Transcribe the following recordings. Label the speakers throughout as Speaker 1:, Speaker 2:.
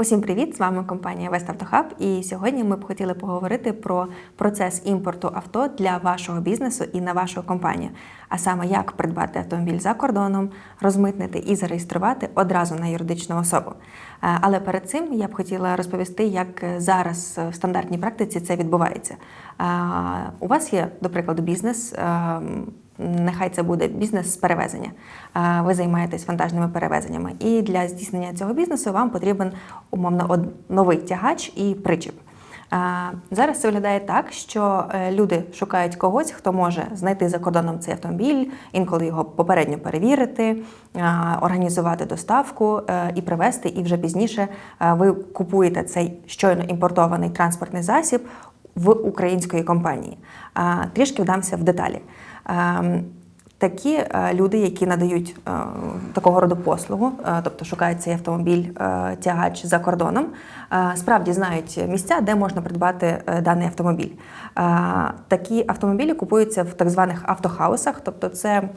Speaker 1: Усім привіт! З вами компанія Веставтохаб. І сьогодні ми б хотіли поговорити про процес імпорту авто для вашого бізнесу і на вашу компанію. А саме як придбати автомобіль за кордоном, розмитнити і зареєструвати одразу на юридичну особу. Е, Але перед цим я б хотіла розповісти, як зараз в стандартній практиці це відбувається. Е, У вас є, до прикладу, бізнес. е, Нехай це буде бізнес з перевезення. Е, Ви займаєтесь вантажними перевезеннями. І для здійснення цього бізнесу вам потрібен умовно новий тягач і причіп. Зараз це виглядає так, що е, люди шукають когось, хто може знайти за кордоном цей автомобіль, інколи його попередньо перевірити, організувати доставку е, і привезти. І вже пізніше е, ви купуєте цей щойно імпортований транспортний засіб в української компанії. Трішки вдамся в деталі. Такі е, люди, які надають е, такого роду послугу, е, тобто шукають цей автомобіль тягач за кордоном, справді знають місця, де можна придбати даний автомобіль. Такі автомобілі купуються в так званих автохаусах, тобто це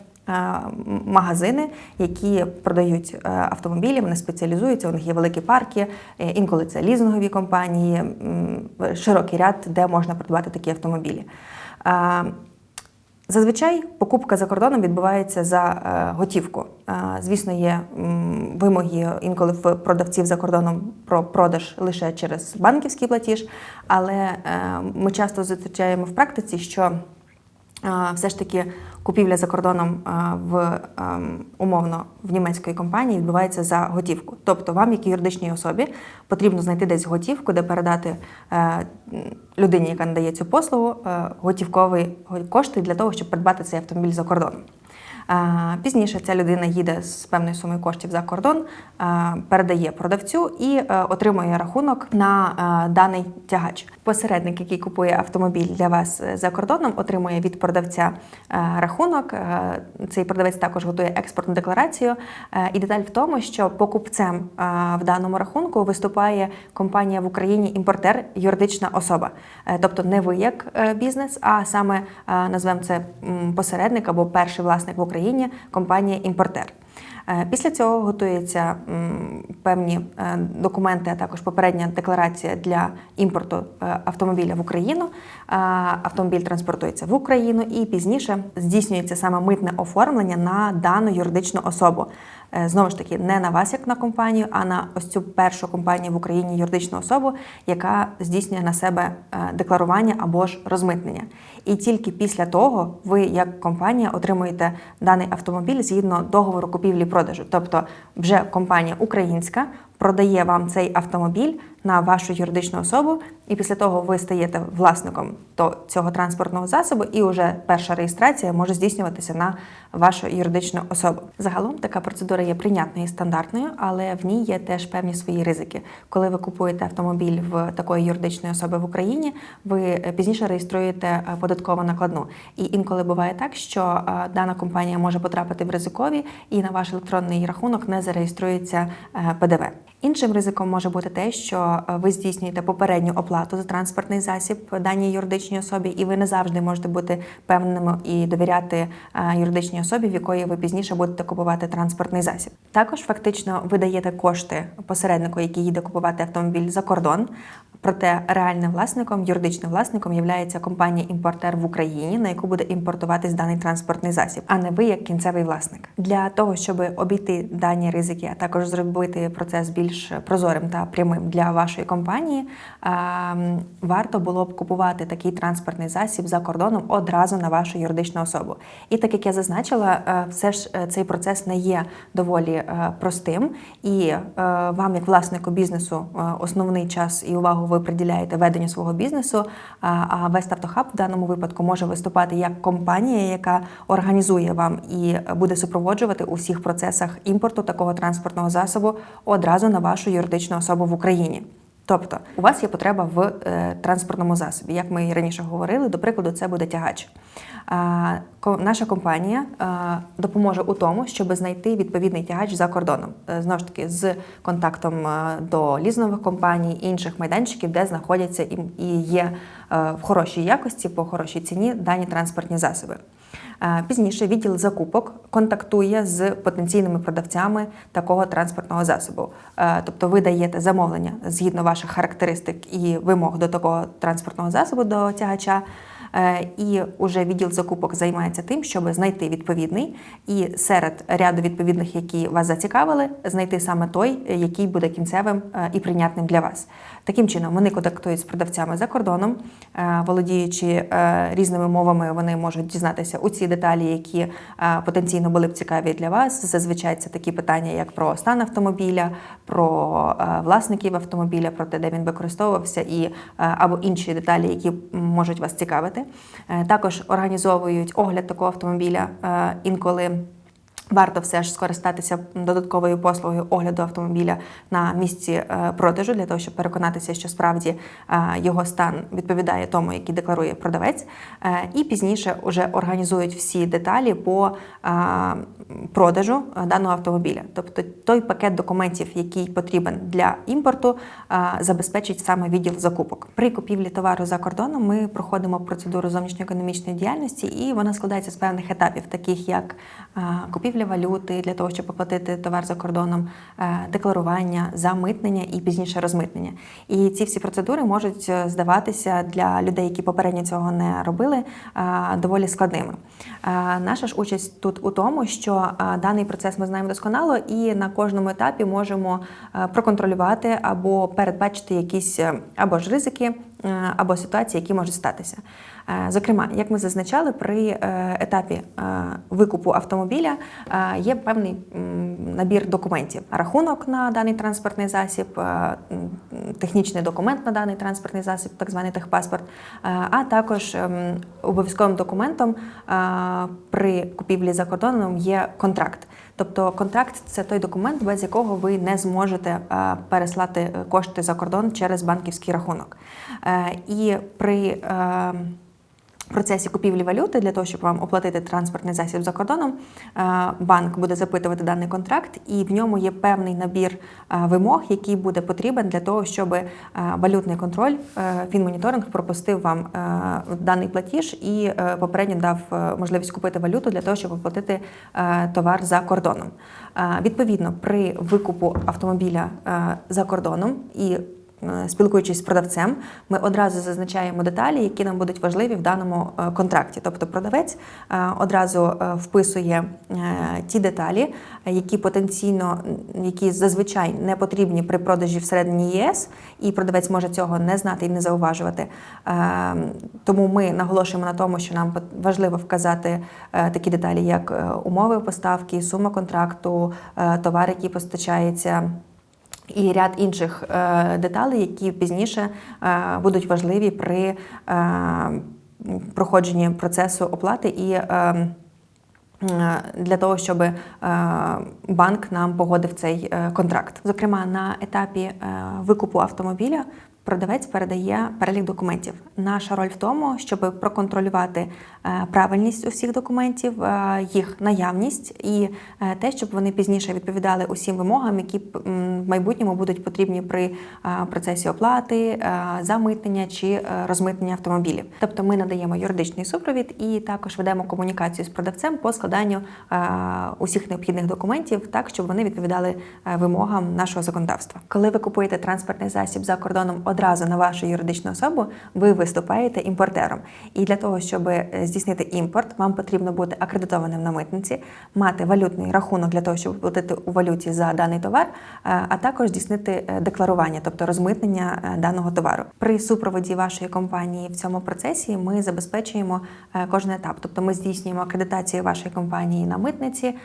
Speaker 1: магазини, які продають автомобілі, вони спеціалізуються, у них є великі парки, інколи це лізингові компанії, широкий ряд, де можна придбати такі автомобілі. Зазвичай покупка за кордоном відбувається за е, готівку. Звісно, є вимоги інколи в продавців за кордоном про продаж лише через банківський платіж, але е, ми часто зустрічаємо в практиці, що все ж таки купівля за кордоном е, в ем, умовно в німецької компанії відбувається за готівку. Тобто вам, як юридичній особі, потрібно знайти десь готівку, де передати е, людині, яка надає цю послугу, е, готівкові кошти для того, щоб придбати цей автомобіль за кордоном. Пізніше ця людина їде з певною сумою коштів за кордон, передає продавцю і е, отримує рахунок на е, даний тягач. Посередник, який купує автомобіль для вас е, за кордоном, отримує від продавця рахунок. Цей продавець також готує експортну декларацію. І деталь в тому, що покупцем в даному рахунку виступає компанія в Україні імпортер, юридична особа. Тобто не ви як бізнес, а саме назвемо це посередник або перший власник в Україні компанія імпортер. Е, Після цього готуються певні е, документи, а також попередня декларація для імпорту е, автомобіля в Україну. Автомобіль транспортується в Україну і пізніше здійснюється саме митне оформлення на дану юридичну особу. Е, Знову ж таки, не на вас як на компанію, а на ось цю першу компанію в Україні юридичну особу, яка здійснює на себе е, декларування або ж розмитнення. І тільки після того ви, як компанія, отримуєте даний автомобіль згідно договору купівлі-продажу. Тобто, вже компанія українська продає вам цей автомобіль на вашу юридичну особу, і після того ви стаєте власником то- цього транспортного засобу, і вже перша реєстрація може здійснюватися на вашу юридичну особу. Загалом така процедура є прийнятною і стандартною, але в ній є теж певні свої ризики. Коли ви купуєте автомобіль в такої юридичної особи в Україні, ви е, пізніше реєструєте е, податкову накладну. І інколи буває так, що е, дана компанія може потрапити в ризикові, і на ваш електронний рахунок не зареєструється ПДВ. Іншим ризиком може бути те, що е, ви здійснюєте попередню оплату за транспортний засіб даній юридичній особі, і ви не завжди можете бути певними і довіряти е, юридичній особі, в якої ви пізніше будете купувати транспортний засіб. Також фактично ви даєте кошти посереднику, який їде купувати автомобіль за кордон. Проте реальним власником, юридичним власником є компанія-імпортер в Україні, на яку буде імпортуватись даний транспортний засіб, а не ви як кінцевий власник. Для того, щоб обійти дані ризики, а також зробити процес більш прозорим та прямим для вашої компанії, варто було б купувати такий транспортний засіб за кордоном одразу на вашу юридичну особу. І так як я зазначила, е, все ж е, цей процес не є доволі е, простим, і вам, як власнику бізнесу, основний час і увагу ви приділяєте веденню свого бізнесу. А а Веставтохаб в даному випадку може виступати як компанія, яка організує вам і буде супроводжувати у всіх процесах імпорту такого транспортного засобу одразу на вашу юридичну особу в Україні. Тобто, у вас є потреба в е, транспортному засобі. Як ми і раніше говорили, до прикладу, це буде тягач. Ко- наша компанія е, допоможе у тому, щоб знайти відповідний тягач за кордоном. Е, знову ж таки, з контактом е, до лізнових компаній, інших майданчиків, де знаходяться і, і є е, в хорошій якості, по хорошій ціні дані транспортні засоби. Е, Пізніше відділ закупок контактує з потенційними продавцями такого транспортного засобу. Е, Тобто ви даєте замовлення згідно ваших характеристик і вимог до такого транспортного засобу до тягача. Е, І уже відділ закупок займається тим, щоб знайти відповідний і серед ряду відповідних, які вас зацікавили, знайти саме той, який буде кінцевим і прийнятним для вас. Таким чином, вони контактують з продавцями за кордоном, е, володіючи е, різними мовами, вони можуть дізнатися у ці деталі, які е, потенційно були б цікаві для вас. Зазвичай це такі питання, як про стан автомобіля, про власників автомобіля, про те, де він використовувався, і або інші деталі, які можуть вас цікавити. Також організовують огляд такого автомобіля інколи. Варто все ж скористатися додатковою послугою огляду автомобіля на місці е, продажу для того, щоб переконатися, що справді е, його стан відповідає тому, який декларує продавець. Е, І пізніше вже організують всі деталі по продажу даного автомобіля. Тобто той пакет документів, який потрібен для імпорту, забезпечить саме відділ закупок. При купівлі товару за кордоном ми проходимо процедуру зовнішньоекономічної діяльності, і вона складається з певних етапів, таких як е, купівля валюти для того, щоб оплатити товар за кордоном, е, декларування, замитнення і пізніше розмитнення. І ці всі процедури можуть е, здаватися для людей, які попередньо цього не робили, е, доволі складними. Наша ж участь тут у тому, що даний процес ми знаємо досконало, і на кожному етапі можемо проконтролювати або передбачити якісь або ж ризики, або ситуації, які можуть статися. Е, Зокрема, як ми зазначали, при е, етапі е, викупу автомобіля є певний набір документів: рахунок на даний транспортний засіб, технічний документ на даний транспортний засіб, так званий техпаспорт, а також ем, обов'язковим документом при купівлі за кордоном є контракт. Тобто контракт це той документ, без якого ви не зможете переслати кошти за кордон через банківський рахунок. І при процесі купівлі валюти для того, щоб вам оплатити транспортний засіб за кордоном, е, банк буде запитувати даний контракт, і в ньому є певний набір е, вимог, який буде потрібен для того, щоб е, валютний контроль фінмоніторинг пропустив вам даний платіж і попередньо дав можливість купити валюту для того, щоб оплатити товар за кордоном. Відповідно, при викупу автомобіля за кордоном і Спілкуючись з продавцем, ми одразу зазначаємо деталі, які нам будуть важливі в даному е, контракті. Тобто продавець е, одразу е, вписує е, ті деталі, е, які потенційно, які зазвичай не потрібні при продажі всередині ЄС, і продавець може цього не знати і не зауважувати. Е, Тому ми наголошуємо на тому, що нам важливо вказати е, такі деталі, як е, умови поставки, сума контракту, е, товар, який постачається. І ряд інших е, деталей, які пізніше е, будуть важливі при е, проходженні процесу оплати і для того, щоб банк нам погодив цей контракт. Зокрема, на етапі викупу автомобіля продавець передає перелік документів. Наша роль в тому, щоб проконтролювати е, правильність усіх документів, е, їх наявність і е, те, щоб вони пізніше відповідали усім вимогам, які в майбутньому будуть потрібні при процесі оплати, замитнення чи розмитнення автомобілів. Тобто ми надаємо юридичний супровід і також ведемо комунікацію з продавцем по складанню усіх необхідних документів, так щоб вони відповідали вимогам нашого законодавства. Коли ви купуєте транспортний засіб за кордоном одразу на вашу юридичну особу, ви виступаєте імпортером. І для того, щоб е, здійснити імпорт, вам потрібно бути акредитованим на митниці, мати валютний рахунок для того, щоб платити у валюті за даний товар, е, а також здійснити е, декларування, тобто розмитнення даного товару. При супроводі вашої компанії в цьому процесі ми забезпечуємо кожен етап. Тобто ми здійснюємо акредитацію вашої компанії на митниці.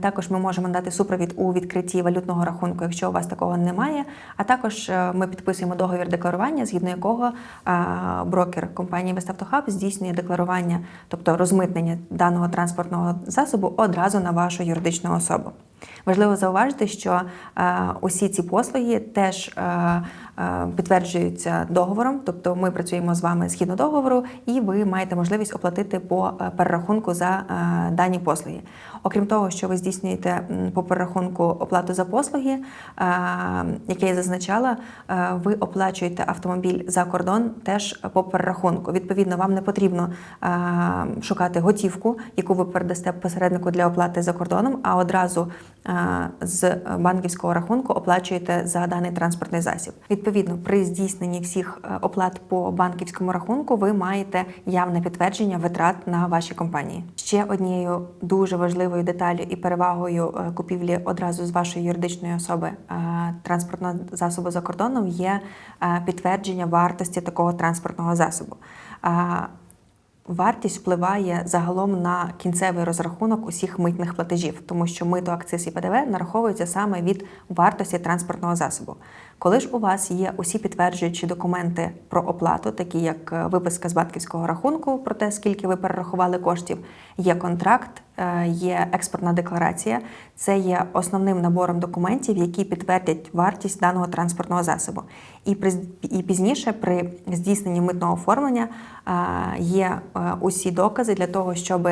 Speaker 1: Також ми можемо дати супровід у відкритті валютного рахунку, якщо у вас такого немає. А також ми підписуємо договір декларування, згідно якого брокер компанії Веставтохаб здійснює декларування, тобто розмитнення даного транспортного засобу одразу на вашу юридичну особу. Важливо зауважити, що е, усі ці послуги теж е, е, підтверджуються договором, тобто ми працюємо з вами згідно договору, і ви маєте можливість оплатити по перерахунку за дані послуги. Окрім того, що ви здійснюєте по перерахунку оплату за послуги, яке я зазначала, ви оплачуєте автомобіль за кордон теж по перерахунку. Відповідно, вам не потрібно шукати готівку, яку ви передасте посереднику для оплати за кордоном, а одразу з банківського рахунку оплачуєте за даний транспортний засіб. Відповідно, при здійсненні всіх е, оплат по банківському рахунку ви маєте явне підтвердження витрат на вашій компанії. Ще однією дуже важливою деталю і перевагою е, купівлі одразу з вашої юридичної особи е, транспортного засобу за кордоном є е, підтвердження вартості такого транспортного засобу. Вартість впливає загалом на кінцевий розрахунок усіх митних платежів, тому що мито, акциз і ПДВ нараховуються саме від вартості транспортного засобу. Коли ж у вас є усі підтверджуючі документи про оплату, такі як е, виписка з банківського рахунку про те, скільки ви перерахували коштів, є контракт, е, є експортна декларація, це є основним набором документів, які підтвердять вартість даного транспортного засобу. І і пізніше при здійсненні митного оформлення е, є усі докази для того, щоб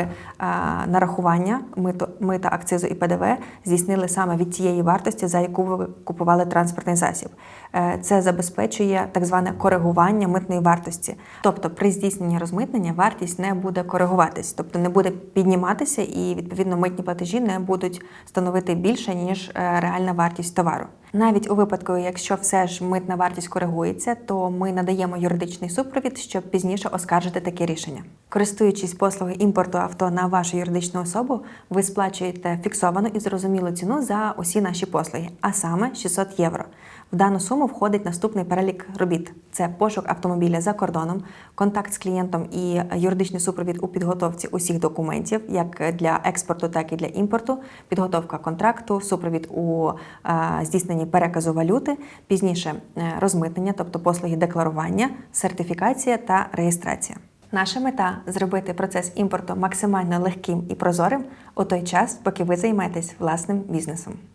Speaker 1: нарахування мито, мита, акцизу і ПДВ здійснили саме від тієї вартості, за яку ви купували транспортний засіб. Е, Це забезпечує так зване коригування митної вартості. Тобто, при здійсненні розмитнення вартість не буде коригуватись, тобто не буде підніматися, і відповідно митні платежі не будуть становити більше ніж е, реальна вартість товару. Навіть у випадку, якщо все ж митна вартість коригується, то ми надаємо юридичний супровід, щоб пізніше оскаржити таке рішення. Користуючись послугою імпорту авто на вашу юридичну особу, ви сплачуєте фіксовану і зрозумілу ціну за усі наші послуги, а саме 600 євро. В дану суму входить наступний перелік робіт: це пошук автомобіля за кордоном, контакт з клієнтом і юридичний супровід у підготовці усіх документів, як для експорту, так і для імпорту, підготовка контракту, супровід у е, здійсненні переказу валюти, пізніше е, розмитнення, тобто послуги декларування, сертифікація та реєстрація. Наша мета зробити процес імпорту максимально легким і прозорим у той час, поки ви займаєтесь власним бізнесом.